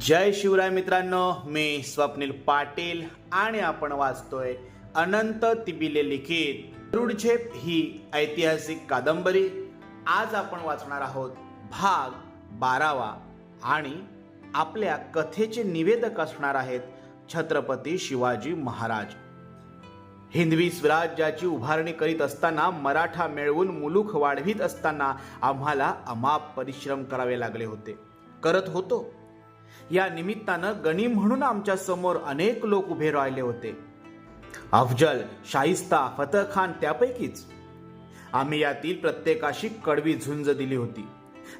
जय शिवराय मित्रांनो मी स्वप्नील पाटील आणि आपण वाचतोय अनंत तिबिले लिखित. गरुडझेप ही ऐतिहासिक कादंबरी. आज आपण वाचणार आहोत भाग बारावा आणि आपल्या कथेचे निवेदक असणार आहेत छत्रपती शिवाजी महाराज. हिंदवी स्वराज्याची उभारणी करीत असताना मराठा मिळवून मुलुख वाढवीत असताना आम्हाला अमाप परिश्रम करावे लागले होते. करत होतो. या निमित्तानं गणी म्हणून आमच्यासमोर अनेक लोक उभे राहिले होते. अफजल शाहिस्ता फतह खान त्यापैकीच. आम्ही यातील प्रत्येकाशी कडवी झुंज दिली होती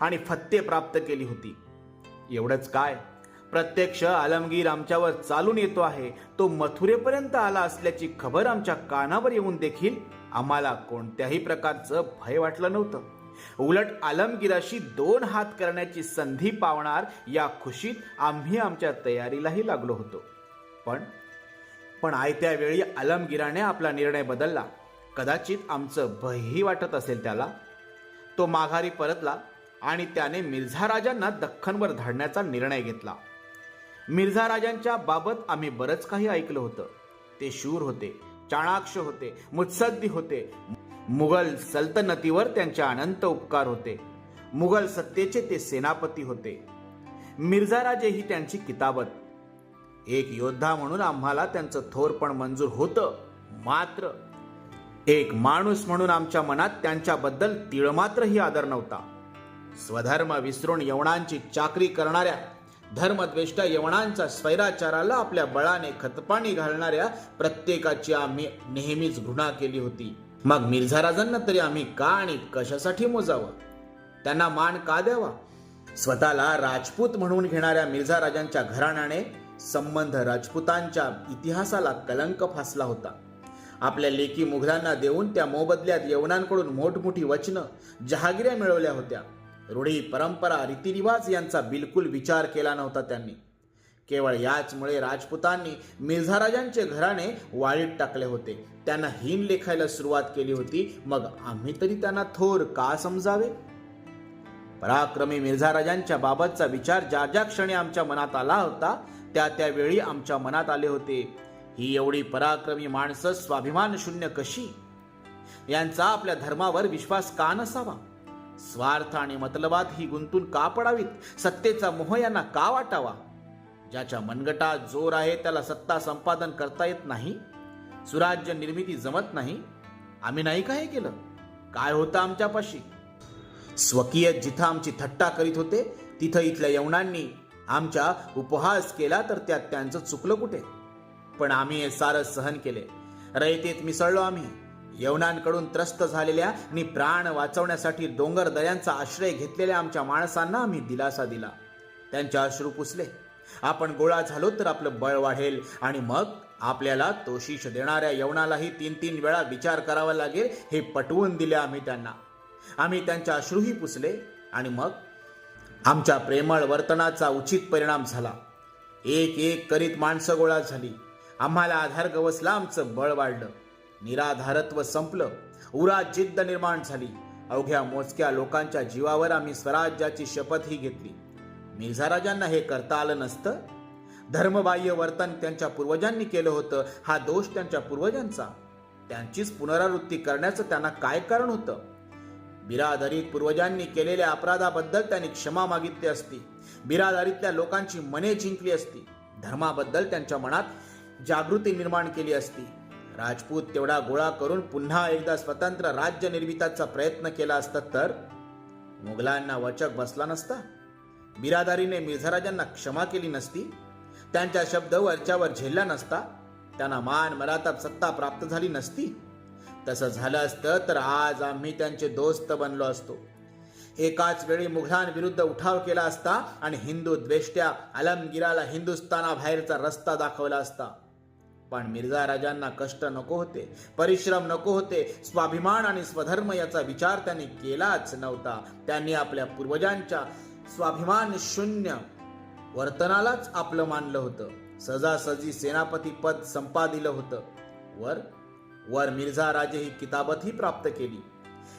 आणि फत्ते प्राप्त केली होती. एवढंच काय? प्रत्यक्ष आलमगीर आमच्यावर चालून येतो आहे. तो मथुरेपर्यंत आला असल्याची खबर आमच्या कानावर येऊन देखील आम्हाला कोणत्याही प्रकारचं भय वाटलं नव्हतं. उलट आलमगीराशी दोन हात करण्याची संधी पावणार या खुशीत आम्ही आमच्या तयारीलाही लागलो होतो. पण पण आयत्या वेळी आलमगीराने आपला निर्णय बदलला. कदाचित आमचं भयही वाटत असेल त्याला. तो माघारी परतला आणि त्याने मिर्झा राजांना दख्खनवर धाडण्याचा निर्णय घेतला. मिर्झा राजांच्या बाबत आम्ही बरंच काही ऐकलं होतं. ते शूर होते चाणाक्ष होते मुत्सद्दी होते. मुघल सल्तनतीवर त्यांचे अनंत उपकार होते. मुघल सत्तेचे ते सेनापती होते. मिर्झा राजे ही त्यांची किताबत. एक योद्धा म्हणून आम्हाला त्यांचं थोरपण मंजूर होतं. मात्र एक माणूस म्हणून आमच्या मनात त्यांच्याबद्दल तिळमात्रही आदर नव्हता. स्वधर्म विसरून यवनांची चाकरी करणाऱ्या धर्मद्वेष्टा यवनांच्या स्वैराचाराला आपल्या बळाने खतपाणी घालणाऱ्या प्रत्येकाची आम्ही नेहमीच घृणा केली होती. मग मिर्झा राजांना तरी आम्ही का आणि कशासाठी मोजावं? त्यांना मान का द्यावा? स्वतःला राजपूत म्हणून घेणाऱ्या मिर्झा राजांच्या घराण्याने संबंध राजपुतांच्या इतिहासाला कलंक फासला होता. आपल्या लेकी मुघलांना देऊन त्या मोबदल्यात यवनांकडून मोठमोठी वचनं जहागिऱ्या मिळवल्या होत्या. रूढी परंपरा रीतिरिवाज यांचा बिलकुल विचार केला नव्हता त्यांनी. केवळ याचमुळे राजपुतांनी मिर्झाराजांचे घराणे वाळीत टाकले होते. त्यांना हीन लेखायला सुरुवात केली होती. मग आम्ही तरी त्यांना थोर का समजावे? पराक्रमी मिर्झाराजांच्या बाबतचा विचार ज्या ज्या क्षणी आमच्या मनात आला होता त्या त्यावेळी आमच्या मनात आले होते. ही एवढी पराक्रमी माणसं स्वाभिमान शून्य कशी? यांचा आपल्या धर्मावर विश्वास का नसावा? स्वार्थ आणि मतलबात ही गुंतून का पडावीत? सत्तेचा मोह यांना का वाटावा? ज्याच्या मनगटात जोर आहे त्याला सत्ता संपादन करता येत नाही सुराज्य निर्मिती जमत नाही. आम्ही नाही काय केलं? काय होतं आमच्यापाशी? स्वकीय जिथं आमची थट्टा करीत होते तिथं इथल्या यवनांनी आमच्या उपहास केला तर त्यात त्यांचं चुकलं कुठे? पण आम्ही हे सारं सहन केले. रयतेत मिसळलो आम्ही. यवनांकडून त्रस्त झालेल्या आणि प्राण वाचवण्यासाठी डोंगर दऱ्यांचा आश्रय घेतलेल्या आमच्या माणसांना आम्ही दिलासा दिला. त्यांच्या अश्रू पुसले. आपण गोळा झालो तर आपलं बळ वाढेल. आणि मग आपल्याला तोशीष देणाऱ्या यवनालाही तीन तीन वेळा विचार करावा लागेल हे पटवून दिले आम्ही त्यांना. आम्ही त्यांच्या अश्रूही पुसले आणि मग आमच्या प्रेमळ वर्तनाचा उचित परिणाम झाला. एक एक करीत माणसं गोळा झाली. आम्हाला आधार गवसला आमचं बळ वाढलं. निराधारत्व संपलं. उरा जिद्द निर्माण झाली. अवघ्या मोजक्या लोकांच्या जीवावर आम्ही स्वराज्याची शपथही घेतली. मिर्झाराजांना हे करता आलं नसतं. धर्मबाह्य वर्तन त्यांच्या पूर्वजांनी केलं होतं. हा दोष त्यांच्या पूर्वजांचा. त्यांचीच पुनरावृत्ती करण्याचं त्यांना काय कारण होतं? बिरादरीत पूर्वजांनी केलेल्या अपराधाबद्दल त्यांनी क्षमा मागितली असती. बिरादरीतल्या लोकांची मने जिंकली असती. धर्माबद्दल त्यांच्या मनात जागृती निर्माण केली असती. राजपूत तेवढा गोळा करून पुन्हा एकदा स्वतंत्र राज्य निर्मितीचा प्रयत्न केला असता तर मुघलांना वचक बसला नसता? बिरादारीने मिर्झाराजांना क्षमा केली नसती त्यांचा शब्द वरच्यावर झेलला नसता त्यांना मान मराताप सत्ता प्राप्त झाली नसती. तसं झालं असतं तर आज आम्ही त्यांचे दोस्त बनलो असतो. एकाच वेळी मुघलांविरुद्ध उठाव केला असता आणि हिंदू द्वेष्ट्या आलमगिराला हिंदुस्थानाबाहेरचा रस्ता दाखवला असता. पण मिर्झा राजांना कष्ट नको होते परिश्रम नको होते स्वाभिमान आणि स्वधर्म याचा विचार त्यांनी केलाच नव्हता. त्यांनी आपल्या पूर्वजांच्या स्वाभिमान शून्य. वर्तनालाच आपलं मानलं होतं. सजासजी सेनापती पद संपादिलं होतं. वर वर मिर्झा राजे ही किताबतही प्राप्त केली.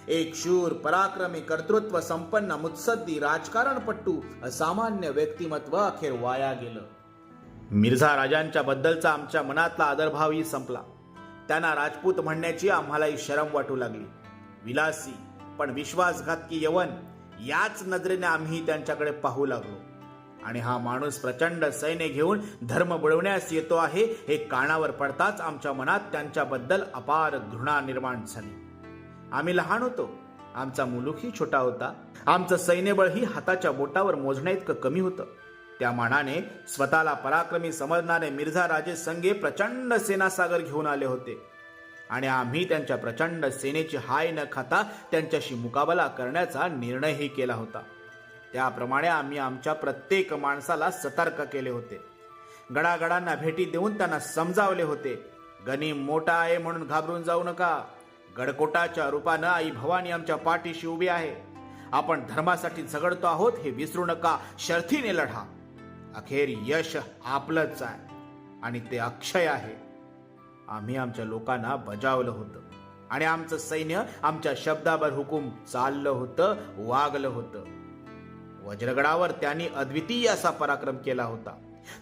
एक शूर पराक्रमी कर्तृत्व संपन्न मुत्सद्दी राजकारणपट्टू असामान्य व्यक्तिमत्व अखेर वाया गेलं. मिर्झा राजांच्या बद्दलचा आमच्या मनातला आदरभावही संपला. त्यांना राजपूत म्हणण्याची आम्हालाही शरम वाटू लागली. विलासी पण विश्वासघातकी यवन याच नजरेने आम्ही त्यांच्याकडे पाहू लागलो. आणि हा माणूस प्रचंड सैन्य घेऊन धर्म बुडवण्यास येतो आहे हे कानावर पडताच आमच्या मनात त्यांच्याबद्दल अपार घृणा निर्माण झाली. आम्ही लहान होतो. आमचा मुलूकही छोटा होता. आमचं सैन्यबळही हाताच्या बोटावर मोजण्या इतकं कमी होतं. त्या मानाने स्वतःला पराक्रमी समजणारे मिर्झा राजे संगे प्रचंड सेनासागर घेऊन आले होते. आणि आम्ही त्यांच्या प्रचंड सेनेची हाय न खाता त्यांच्याशी मुकाबला करण्याचा निर्णयही केला होता. त्याप्रमाणे आम्ही आमच्या प्रत्येक माणसाला सतर्क केले होते. गडागडांना भेटी देऊन त्यांना समजावले होते. गणी मोठा आहे म्हणून घाबरून जाऊ नका. गडकोटाच्या रूपानं आई भवानी आमच्या पाठीशी उभी आहे. आपण धर्मासाठी झगडतो आहोत हे विसरू नका. शर्थीने लढा. अखेर यश आपलंच आहे. आणि ते अक्षय आहे. आम्ही आमच्या लोकांना बजावलं होतं. आणि आमचं सैन्य आमच्या शब्दावर हुकूम चाललं होतं वागलं होतं. वज्रगडावर त्यांनी अद्वितीय असा पराक्रम केला होता.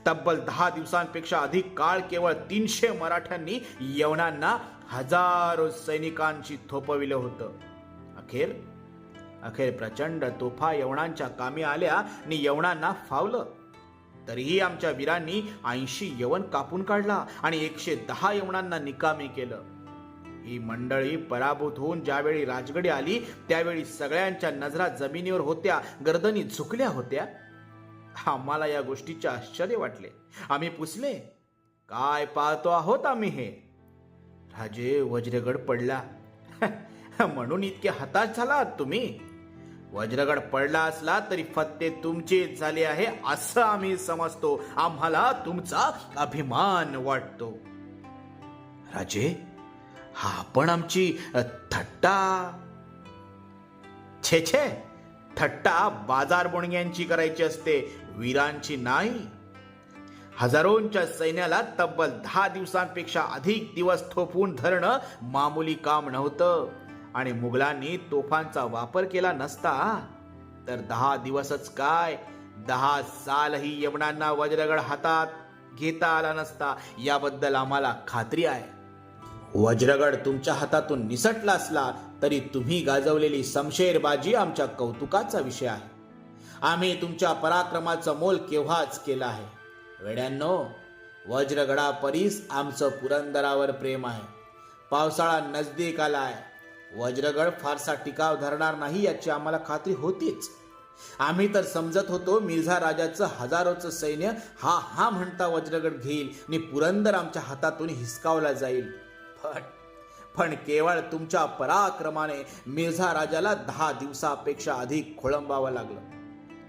तब्बल दहा दिवसांपेक्षा अधिक काळ केवळ तीनशे मराठ्यांनी यवनांना हजारो सैनिकांशी थोपविलं होतं. अखेर अखेर प्रचंड तोफा यवनांच्या कामी आल्या आणि यवनांना फावलं. तरीही आमच्या वीरांनी ऐंशी यवन कापून काढला आणि एकशे दहा यवनांना निकामी केलं. ही मंडळी पराभूत होऊन ज्यावेळी राजगडी आली त्यावेळी सगळ्यांच्या नजरा जमिनीवर होत्या गर्दनी झुकल्या होत्या. आम्हाला या गोष्टीचे आश्चर्य वाटले. आम्ही पुसले. काय पाहतो आहोत आम्ही हे? राजे वज्रगड पडला. म्हणून इतके हताश झालात तुम्ही? वज्रगड पडला असला तरी फत्ते तुमचेच झाले आहे असं आम्ही समजतो. आम्हाला तुमचा अभिमान वाटतो. राजे हा पण आमची थट्टा? छे छे थट्टा बाजार बोणग्यांची करायची असते वीरांची नाही. हजारोंच्या सैन्याला तब्बल दहा दिवसांपेक्षा अधिक दिवस थोपवून धरणं मामूली काम नव्हतं. आणि मुघलांनी तोफांचा वापर केला नसता तर दहा दिवसच काय? दहा सालही यवनांना वज्रगड हातात घेता आला नसता. याबद्दल आम्हाला खात्री आहे. वज्रगड तुमच्या हातातून निसटला असला तरी तुम्ही गाजवलेली समशेरबाजी आमच्या कौतुकाचा विषय आहे. आम्ही तुमच्या पराक्रमाचं मोल केव्हाच केलं आहे? वेड्यांनो वज्रगडा परीस आमचं पुरंदरावर प्रेम आहे. पावसाळा नजदीक आला आहे वज्रगड फारसा टिकाव धरणार नाही याची आम्हाला खात्री होतीच. आम्ही तर समजत होतो मिर्झा राजाचं हजारोचं सैन्य हा हा म्हणता वज्रगड घेईल आणि पुरंदर आमच्या हातातून हिसकावला जाईल. पण पण केवळ तुमच्या पराक्रमाने मिर्झा राजाला दहा दिवसापेक्षा अधिक खोळंबावं लागलं.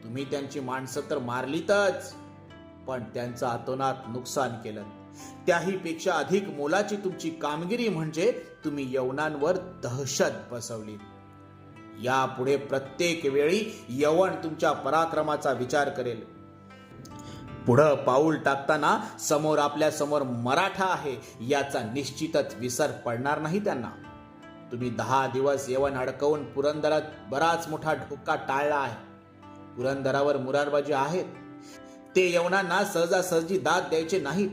तुम्ही त्यांची माणसं तर मारलीतच पण त्यांचं अतोनात नुकसान केलं. त्याही पेक्षा अधिक मोलाची तुमची कामगिरी म्हणजे तुम्ही यवनांवर दहशत बसवली. यापुढे प्रत्येक वेळी यवन तुमच्या पराक्रमाचा विचार करेल. पुढं पाऊल टाकताना समोर आपल्यासमोर मराठा आहे याचा निश्चितच विसर पडणार नाही त्यांना. तुम्ही दहा दिवस यवन अडकवून पुरंदरात बराच मोठा ढोका टाळला आहे. पुरंदरावर मुरारबाजी आहेत. ते यवनांना सहजासहजी दाद द्यायचे नाहीत.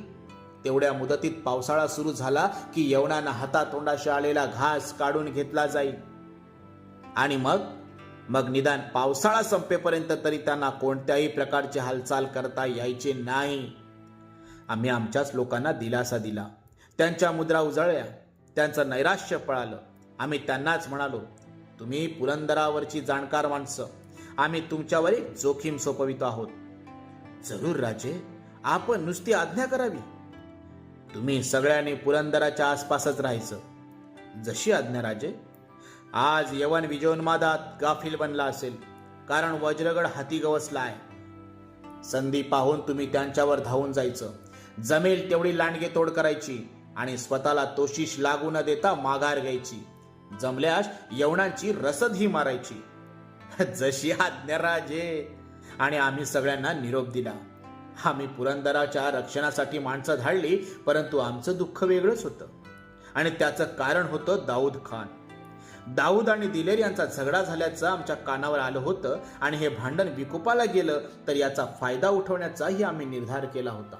तेवढ्या मुदतीत पावसाळा सुरू झाला की यवनानं हातातोंडाशी आलेला घास काढून घेतला जाईल. आणि मग? मग निदान पावसाळा संपेपर्यंत तरी त्यांना कोणत्याही प्रकारची हालचाल करता यायचे नाही. आम्ही आमच्याच लोकांना दिलासा दिला. त्यांच्या मुद्रा उजळल्या. त्यांचं नैराश्य पळालं. आम्ही त्यांनाच म्हणालो तुम्ही पुरंदरावरची जाणकार माणसं. आम्ही तुमच्यावर एक जोखीम सोपवितो आहोत. जरूर राजे. आपण नुसती आज्ञा करावी. तुम्ही सगळ्यांनी पुरंदराच्या आसपासच राहायचं. जशी आज्ञा राजे आज यवन विजयोन्मादात गाफील बनला असेल कारण वज्रगड हाती गवसला आहे. संधी पाहून तुम्ही त्यांच्यावर धावून जायचं. जमेल तेवढी लांडगे तोड करायची आणि स्वतःला तोशीश लागू न देता माघार घ्यायची. जमल्यास यवनांची रसदही मारायची. जशी आज्ञा राजे. आणि आम्ही सगळ्यांना निरोप दिला. आम्ही पुरंदराच्या रक्षणासाठी माणसं धाडली परंतु आमचं दुःख वेगळंच होतं. आणि त्याचं कारण होतं दाऊद खान. दाऊद आणि दिलेर यांचा झगडा झाल्याचं आमच्या कानावर आलं होतं आणि हे भांडण विकोपाला गेलं तर याचा फायदा उठवण्याचाही आम्ही निर्धार केला होता.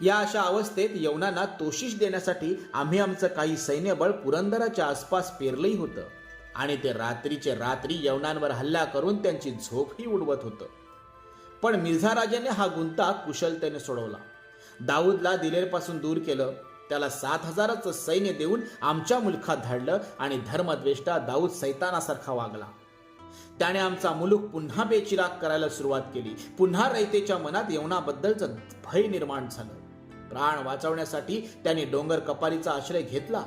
या अशा अवस्थेत यवनांना तोशिष देण्यासाठी आम्ही आमचं काही सैन्यबळ पुरंदराच्या आसपास पेरलंही होतं. आणि ते रात्रीचे रात्री यवनांवर हल्ला करून त्यांची झोपही उडवत होतं. पण मिर्झा राजाने हा गुंता कुशलतेने सोडवला. दाऊदला दिलेरपासून दूर केलं त्याला सात हजाराचं सैन्य देऊन आमच्या मुलखात धाडलं आणि धर्मद्वेष्टा दाऊद सैतानासारखा वागला. त्याने आमचा मुलूक पुन्हा बेचिराग करायला सुरुवात केली. पुन्हा रयतेच्या मनात यवनाबद्दलचं भय निर्माण झालं. प्राण वाचवण्यासाठी त्याने डोंगर कपारीचा आश्रय घेतला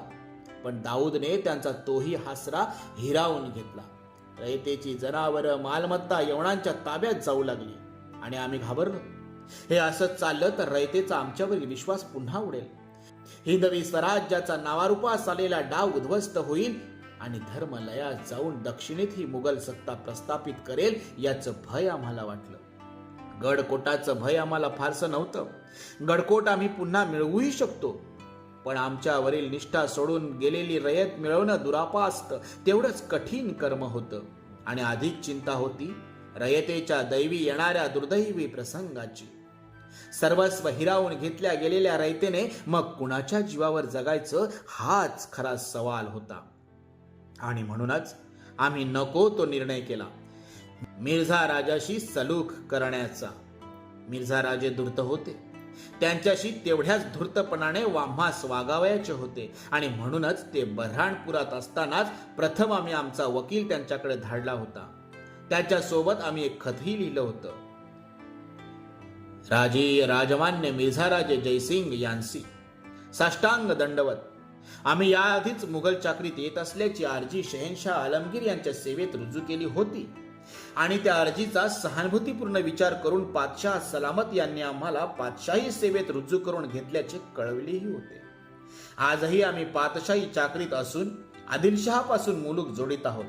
पण दाऊदने त्यांचा तोही हासरा हिरावून घेतला. रयतेची जनावरं मालमत्ता यवनांच्या ताब्यात जाऊ लागली. आणि आम्ही घाबरलो. हे असंच चाललं तर रयतेचा आमच्यावरील विश्वास पुन्हा उडेल. हिंदवी स्वराज्याचा नावारूपास आलेला डाव उद्ध्वस्त होईल आणि धर्मलयात जाऊन दक्षिणेत ही मुघल सत्ता प्रस्थापित करेल याचं भय आम्हाला वाटलं. गडकोटाचं भय आम्हाला फारसं नव्हतं. गडकोट आम्ही पुन्हा मिळवूही शकतो. पण आमच्यावरील निष्ठा सोडून गेलेली रयत मिळवणं दुरापास्त तेवढंच कठीण कर्म होतं. आणि अधिक चिंता होती रयतेच्या दैवी येणाऱ्या दुर्दैवी प्रसंगाची. सर्वस्व हिरावून घेतल्या गेलेल्या रयतेने मग कुणाच्या जीवावर जगायचं हाच खरा सवाल होता. आणि म्हणूनच आम्ही नको तो निर्णय केला. मिर्झा राजाशी सलूक करण्याचा. मिर्झा राजे धूर्त होते. त्यांच्याशी तेवढ्याच धूर्तपणाने वाम्हास वागावयाचे होते. आणि म्हणूनच ते बऱ्हाणपुरात असतानाच प्रथम आम्ही आमचा वकील त्यांच्याकडे धाडला होता. त्याच्यासोबत आम्ही एक खतही लिहिलं होतं. राजे राजमान्य मिर्झाराजे जयसिंग यांसी साष्टांग दंडवत. आम्ही याआधीच मुघल चाकरीत येत असल्याची अर्जी शहेनशाह आलमगीर यांच्या सेवेत रुजू केली होती. आणि त्या अर्जीचा सहानुभूतीपूर्ण विचार करून पातशाह सलामत यांनी आम्हाला पातशाही सेवेत रुजू करून घेतल्याचे कळविलेही होते. आजही आम्ही पातशाही चाकरीत असून आदिलशहापासून मुलूक जोडीत आहोत.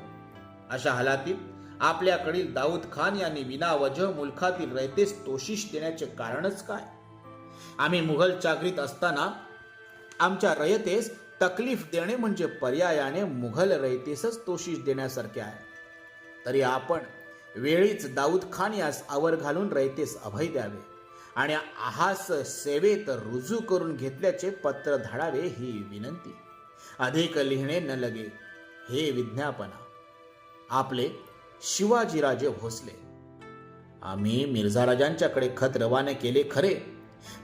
अशा हालातीत आपल्याकडील दाऊद खान यांनी विनावजह मुलखातील रयतेस तोशिष देण्याचे कारणच काय? आम्ही मुघल चाकरीत असताना आमच्या रयतेस तकलीफ देणे म्हणजे पर्यायाने मुघल रयतेसच तोशिष देण्यासारखे आहे. तरी आपण वेळीच दाऊद खान यास आवर घालून रयतेस अभय द्यावे आणि आहास सेवेत रुजू करून घेतल्याचे पत्र धाडावे ही विनंती. अधिक लिहिणे न लगे हे विज्ञापना. आपले शिवाजीराजे भोसले. आम्ही मिर्झा राजांच्याकडे खत रवाने केले खरे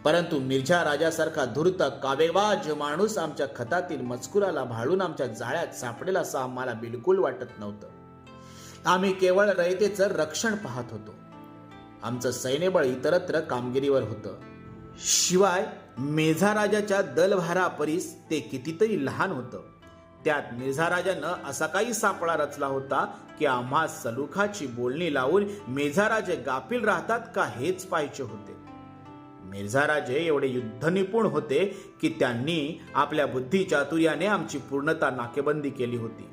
परंतु मिर्झा राजासारखा धूर्त कावेवाज माणूस आमच्या खतातील मजकुराला भाळून आमच्या जाळ्यात सापडेल असं आम्हाला बिलकुल वाटत नव्हतं. आम्ही केवळ रयतेचं रक्षण पाहत होतो. आमचं सैन्यबळ इतरत्र कामगिरीवर होतं. शिवाय मेझा राजाच्या दलभारा परीस ते कितीतरी लहान होतं. त्यात मिर्झा राजानं असा काही सापळा रचला होता की आम्हा सलुखाची बोलणी लावून मिर्झाराजे राजे गाफील राहतात का हेच पाहायचे होते. मिर्झा राजे एवढे युद्धनिपुण होते की त्यांनी आपल्या बुद्धी चातुर्याने आमची पूर्णता नाकेबंदी केली होती.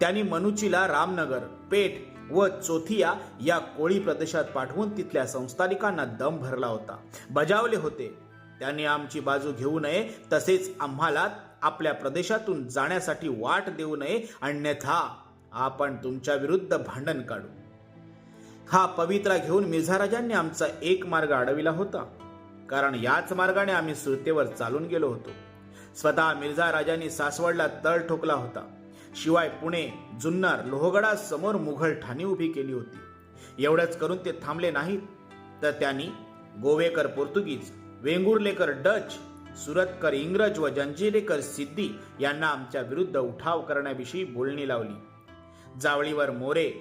त्यांनी मनुचीला रामनगर पेठ व चोथिया या कोळी प्रदेशात पाठवून तिथल्या संस्थानिकांना दम भरला होता. बजावले होते. त्यांनी आमची बाजू घेऊ नये तसेच आम्हाला आपल्या प्रदेशातून जाण्यासाठी वाट देऊ नये अन्यथा आपण तुमच्या विरुद्ध भांडण काढू. हा पवित्रा घेऊन मिर्झाराजांनी आमचा एक मार्ग अडविला होता. कारण याच मार्गाने आम्ही सुरतेवर चालून गेलो होतो. स्वतः मिर्झा राजांनी सासवडला तळ ठोकला होता. शिवाय पुणे जुन्नर लोहगडा समोर मुघल ठाणी उभी केली होती. एवढंच करून ते थांबले नाहीत. तर त्यांनी गोवेकर पोर्तुगीज वेंगुर्लेकर डच सुरतकर इंग्रज व जंजिरेकर सिद्धी यांना आमच्या विरुद्ध उठाव करण्याविषयी बोलणी लावली. जावळीवर मोरे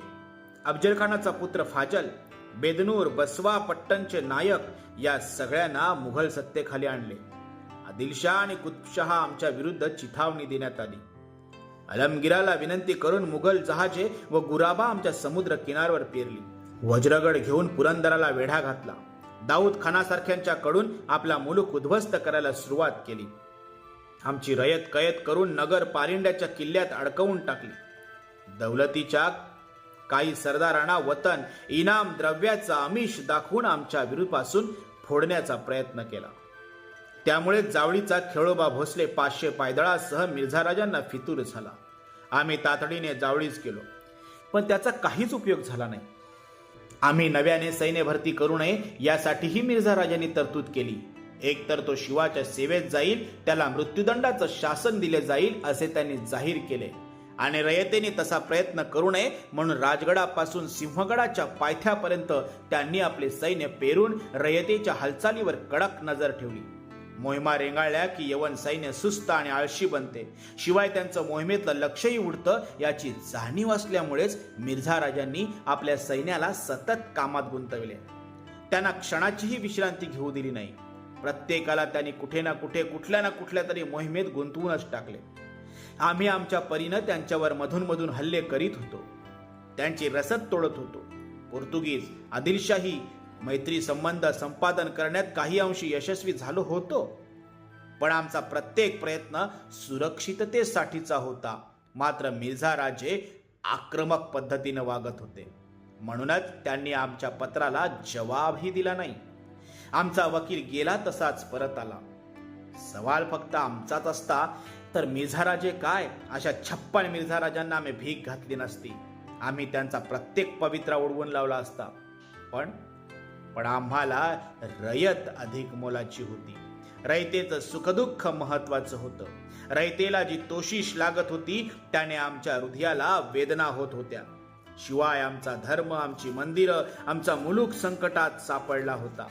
अफजलखानाचा पुत्र फाजल बेदनूर बसवा पट्टणचे नायक या सगळ्यांना मुघल सत्तेखाली आणले. आदिलशाह आणि कुतुबशहा आमच्या विरुद्ध चिथावणी देण्यात आली. अलमगिराला विनंती करून मुघल जहाजे व गुराबा आमच्या समुद्र किनारवर पेरली. वज्रगड घेऊन पुरंदराला वेढा घातला. दाऊद खानासारख्यांच्या कडून आपला मुलूक उद्ध्वस्त करायला सुरुवात केली. आमची रयत कयत करून नगर पारिंड्याच्या किल्ल्यात अडकवून टाकली. दौलतीच्या काही सरदारांना वतन इनाम द्रव्याचा आमिष दाखवून आमच्या विरुपासून फोडण्याचा प्रयत्न केला. त्यामुळे जावळीचा खेळोबा भोसले पाचशे पायदळासह मिर्झाराजांना फितूर झाला. आम्ही तातडीने जावळीच गेलो. पण त्याचा काहीच उपयोग झाला नाही. आम्ही नव्याने सैन्य भरती करू नये यासाठीही मिर्झा राजांनी तरतूद केली. एकतर तो शिवाच्या सेवेत जाईल त्याला मृत्यूदंडाचं शासन दिले जाईल असे त्यांनी जाहीर केले. आणि रयतेने तसा प्रयत्न करू नये म्हणून राजगडापासून सिंहगडाच्या पायथ्यापर्यंत त्यांनी आपले सैन्य पेरून रयतेच्या हालचालीवर कडक नजर ठेवली. मोहिमा रेंगाळल्या की यवन सैन्य सुस्त आणि आळशी बनते. शिवाय त्यांचं मोहिमेतलं लक्षही उडतं याची जाणीव असल्यामुळेच मिर्झा राजांनी आपल्या सैन्याला सतत कामात गुंतविले. त्यांना क्षणाचीही विश्रांती घेऊ दिली नाही. प्रत्येकाला त्यांनी कुठे ना कुठे कुठल्या ना कुठल्या तरी मोहिमेत गुंतवूनच टाकले. आम्ही आमच्या परीनं त्यांच्यावर मधून मधून हल्ले करीत होतो. त्यांची रसद तोडत होतो. पोर्तुगीज आदिलशाही मैत्री संबंध संपादन करण्यात काही अंशी यशस्वी झालो होतो. पण आमचा प्रत्येक प्रयत्न सुरक्षिततेसाठीचा होता. मात्र मिर्झा राजे आक्रमक पद्धतीनं वागत होते. म्हणूनच त्यांनी आमच्या पत्राला जवाबही दिला नाही. आमचा वकील गेला तसाच परत आला. सवाल फक्त आमचाच असता तर मिर्झाराजे काय? अशा छप्पन मिर्झाराजांना आम्ही भीक घातली नसती. आम्ही त्यांचा प्रत्येक पवित्रा उडवून लावला असता. पण पण आम्हाला रयत अधिक मोलाची होती. रयतेचं सुखदुःख महत्वाचं होतं. रयतेला जी तोशिश लागत होती त्याने आमच्या हृदयाला वेदना होत होत्या. शिवाय आमचा धर्म आमची मंदिरं आमचा मुलूक संकटात सापडला होता.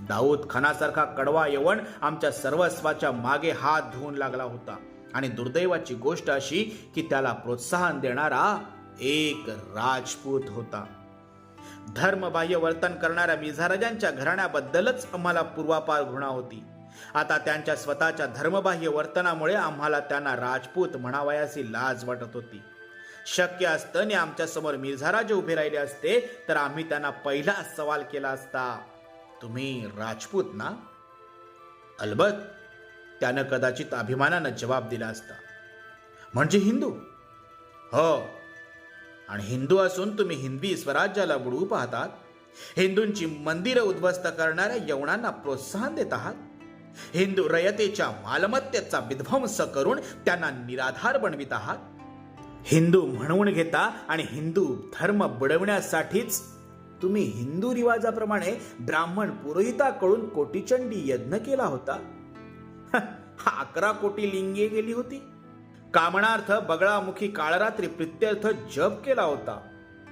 दाऊद खानासारखा कडवा यवण आमच्या सर्वस्वाच्या मागे हात धुवून लागला होता. आणि दुर्दैवाची गोष्ट अशी की त्याला प्रोत्साहन देणारा एक राजपूत होता. धर्मबाह्य वर्तन करणाऱ्या मिझाराजांच्या घराण्याबद्दलच आम्हाला पूर्वापार घृणा होती. आता त्यांच्या स्वतःच्या धर्मबाह्य वर्तनामुळे आम्हाला त्यांना राजपूत म्हणावयाची लाज वाटत होती. शक्य असतं आमच्यासमोर मिर्झाराजे उभे राहिले असते तर आम्ही त्यांना पहिला सवाल केला असता तुम्ही राजपूत ना? अलबत त्यानं कदाचित अभिमानानं जबाब दिला असता. म्हणजे हिंदू? हो आणि हिंदू असून तुम्ही हिंदवी स्वराज्याला बुडवू पाहतात. हिंदूंची मंदिरं उद्ध्वस्त करणाऱ्या यवनांना प्रोत्साहन देत आहात. हिंदू रयतेच्या मालमत्तेचा विध्वंस करून त्यांना निराधार बनवित आहात. हिंदू म्हणवून घेता आणि हिंदू धर्म बुडवण्यासाठीच तुम्ही हिंदू रिवाजाप्रमाणे ब्राह्मण पुरोहिताकडून कोटीचंडी यज्ञ केला होता. अकरा कोटी लिंगे गेली होती. कामणार्थ बगळामुखी काळरात्री प्रित्यर्थ जप केला होता.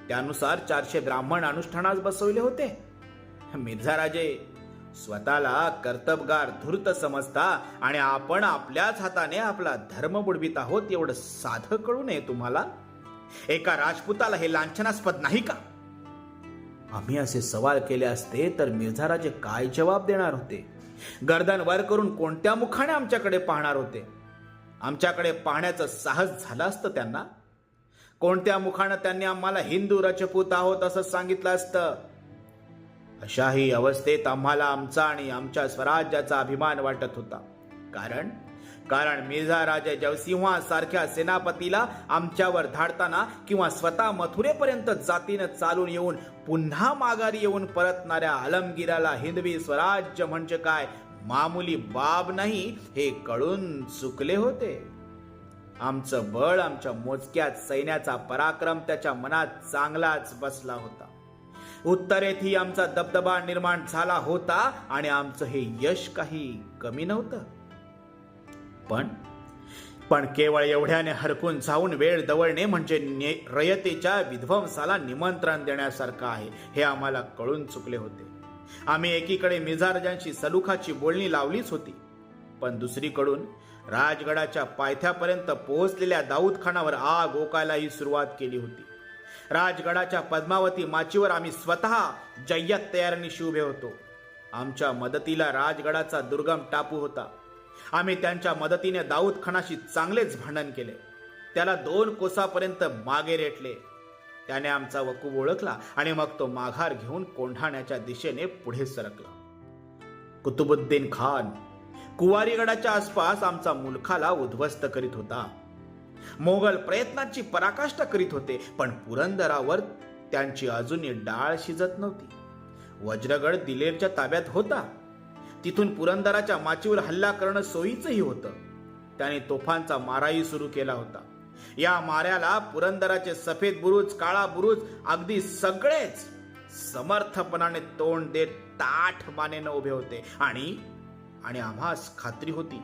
त्यानुसार चारशे ब्राह्मण अनुष्ठानास बसवले होते. मिर्झा राजे स्वतःला कर्तबगार धूर्त समजता आणि आपण आपल्याच हाताने आपला धर्म बुडवित आहोत एवढं साधं कळू नये तुम्हाला? एका राजपुताला हे लांछनास्पद नाही का? आम्ही असे सवाल केले असते तर मिर्झा राजे काय जबाब देणार होते? गर्दन वर करून कोणत्या मुखाने आमच्याकडे पाहणार होते? आमच्याकडे पाहण्याचं साहस झालं असतं त्यांना. कोणत्या मुखानं त्यांनी आम्हाला हिंदू रजपूत आहोत असं सांगितलं असतं? अशाही अवस्थेत आम्हाला आमचा आणि आमच्या स्वराज्याचा अभिमान वाटत होता. कारण कारण मिर्झा राजे जयसिंहा सारख्या सेनापतीला आमच्यावर धाडताना किंवा स्वतः मथुरेपर्यंत जातीनं चालून येऊन पुन्हा माघारी येऊन परतणाऱ्या आलमगिराला हिंदवी स्वराज्य म्हणजे काय? मामुली बाब नाही हे कळून चुकले होते. आमचं बळ आमच्या मोजक्यात सैन्याचा पराक्रम त्याच्या मनात चांगलाच बसला होता. उत्तरेतही आमचा दबदबा निर्माण झाला होता आणि आमचं हे यश काही कमी नव्हतं. पण पण केवळ एवढ्याने हरकून जाऊन वेळ दवळणे म्हणजे ने- रयतेच्या विध्वंसाला निमंत्रण देण्यासारखं आहे हे आम्हाला कळून चुकले होते. आम्ही एकीकडे मिझारजांशी सलुखाची बोलणी लावलीच होती. पण दुसरीकडून राजगडाच्या पायथ्यापर्यंत पोहोचलेल्या दाऊद खानावर आग ओकायलाही सुरुवात केली होती. राजगडाच्या पद्मावती माचीवर आम्ही स्वतः जय्यत तयारीनिशी उभे होतो. आमच्या मदतीला राजगडाचा दुर्गम टापू होता. आम्ही त्यांच्या मदतीने दाऊद खानाशी चांगलेच भांडण केले. त्याला दोन कोसापर्यंत मागे रेटले. त्याने आमचा वकूब ओळखला आणि मग तो माघार घेऊन कोंढाण्याच्या दिशेने पुढे सरकला. कुतुबुद्दीन खान कुवारीगडाच्या आसपास आमचा मुलखाला उद्ध्वस्त करीत होता. मोगल प्रयत्नाची पराकाष्ठा करीत होते पण पुरंदरावर त्यांची अजूनही डाळ शिजत नव्हती. वज्रगड दिलेरच्या ताब्यात होता. तिथून पुरंदराच्या माचीवर हल्ला करणं सोयीचंही होतं. त्याने तोफांचा माराही सुरू केला होता. या माऱ्याला पुरंदराचे सफेद बुरुज काळा बुरुज अगदी सगळेच समर्थपणाने तोंड देत ताठ मानेनं उभे होते. आणि आणि आम्हास खात्री होती.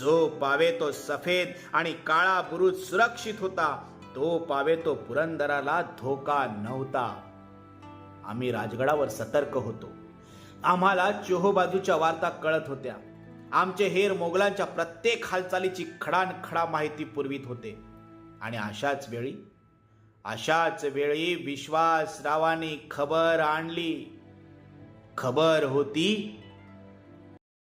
जो पावे तो सफेद आणि काळा बुरुज सुरक्षित होता तो पावे तो पुरंदराला धोका नव्हता. आम्ही राजगडावर सतर्क होतो. आम्हाला चोहोबाजूच्या वार्ता कळत होत्या. आमचे हेर मोगलांच्या प्रत्येक हालचालीची खडानखडा माहिती पुरवीत होते. आणि अशाच वेळी अशाच वेळी विश्वासरावांनी खबर आणली. खबर होती